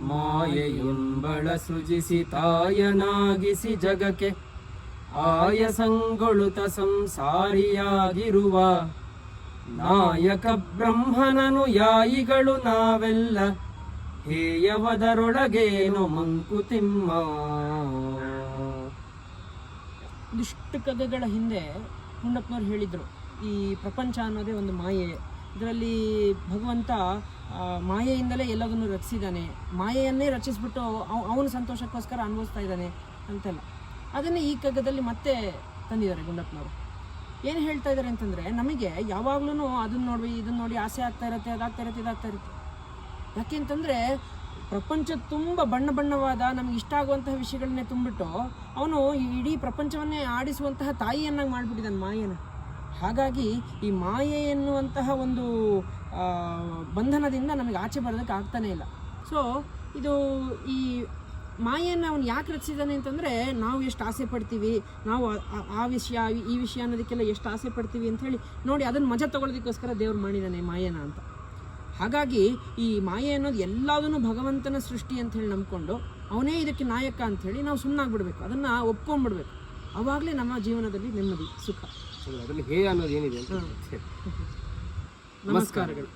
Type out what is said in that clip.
ಮಾಯೆಯುಂಬಳ ಸೃಜಿಸಿ ತಾಯನಾಗಿಸಿ ಜಗಕ್ಕೆ ಆಯಸಂಗೊಳುತ ಸಂಸಾರಿಯಾಗಿರುವ ನಾಯಕ ಬ್ರಹ್ಮನನು ಯಾಯಿಗಳು ನಾವೆಲ್ಲ ಹೇಯವದರೊಳಗೇನು ಮಂಕುತಿಮ್ಮ ಒಂದಿಷ್ಟು ಕಗ್ಗಗಳ ಹಿಂದೆ ಗುಂಡಪ್ಪನವ್ರು ಹೇಳಿದರು, ಈ ಪ್ರಪಂಚ ಅನ್ನೋದೇ ಒಂದು ಮಾಯೆ. ಇದರಲ್ಲಿ ಭಗವಂತ ಮಾಯೆಯಿಂದಲೇ ಎಲ್ಲದನ್ನು ರಚಿಸಿದ್ದಾನೆ. ಮಾಯೆಯನ್ನೇ ರಚಿಸ್ಬಿಟ್ಟು ಅವನ ಸಂತೋಷಕ್ಕೋಸ್ಕರ ಅನುಭವಿಸ್ತಾ ಇದ್ದಾನೆ ಅಂತೆಲ್ಲ. ಅದನ್ನೇ ಈ ಕಗ್ಗದಲ್ಲಿ ಮತ್ತೆ ತಂದಿದ್ದಾರೆ ಗುಂಡಪ್ಪನವರು. ಏನು ಹೇಳ್ತಾ ಇದ್ದಾರೆ ಅಂತಂದರೆ, ನಮಗೆ ಯಾವಾಗ್ಲೂ ಅದನ್ನ ನೋಡಿ ಇದನ್ನ ನೋಡಿ ಆಸೆ ಆಗ್ತಾ ಇರುತ್ತೆ, ಅದಾಗ್ತಾ ಇರುತ್ತೆ, ಇದಾಗ್ತಾ ಇರುತ್ತೆ. ಯಾಕೆ ಅಂತಂದರೆ, ಪ್ರಪಂಚ ತುಂಬ ಬಣ್ಣ ಬಣ್ಣವಾದ, ನಮ್ಗೆ ಇಷ್ಟ ಆಗುವಂತಹ ವಿಷಯಗಳನ್ನೇ ತುಂಬಿಟ್ಟು ಅವನು ಇಡೀ ಪ್ರಪಂಚವನ್ನೇ ಆಡಿಸುವಂತಹ ತಾಯಿಯನ್ನಾಗಿ ಮಾಡಿಬಿಟ್ಟಿದ್ದಾನೆ ಮಾಯೆನ. ಹಾಗಾಗಿ ಈ ಮಾಯೆ ಎನ್ನುವಂತಹ ಒಂದು ಬಂಧನದಿಂದ ನಮಗೆ ಆಚೆ ಬರೋದಕ್ಕೆ ಆಗ್ತಾನೇ ಇಲ್ಲ. ಸೊ ಇದು ಈ ಮಾಯೆಯನ್ನು ಅವನು ಯಾಕೆ ರಚಿಸಿದ್ದಾನೆ ಅಂತಂದರೆ, ನಾವು ಎಷ್ಟು ಆಸೆ ಪಡ್ತೀವಿ, ನಾವು ಆ- ವಿಷಯ, ಈ ವಿಷಯ ಅನ್ನೋದಕ್ಕೆಲ್ಲ ಎಷ್ಟು ಆಸೆ ಪಡ್ತೀವಿ ಅಂಥೇಳಿ ನೋಡಿ ಅದನ್ನು ಮಜಾ ತೊಗೊಳೋದಕ್ಕೋಸ್ಕರ ದೇವ್ರು ಮಾಡಿದ್ದಾನೆ ಮಾಯನ ಅಂತ. ಹಾಗಾಗಿ ಈ ಮಾಯೆ ಅನ್ನೋದು ಎಲ್ಲದನ್ನು ಭಗವಂತನ ಸೃಷ್ಟಿ ಅಂತ ಹೇಳಿ ನಂಬ್ಕೊಂಡು, ಅವನೇ ಇದಕ್ಕೆ ನಾಯಕ ಅಂಥೇಳಿ ನಾವು ಸುಮ್ಮನಾಗ್ಬಿಡ್ಬೇಕು ಅದನ್ನು ಒಪ್ಕೊಂಡ್ಬಿಡ್ಬೇಕು. ಅವಾಗಲೇ ನಮ್ಮ ಜೀವನದಲ್ಲಿ ನೆಮ್ಮದಿ ಸುಖ. ಅದರಲ್ಲಿ ಹೇ ಅನ್ನೋದು ಏನಿದೆ ಅಂತ ನಮಸ್ಕಾರಗಳು.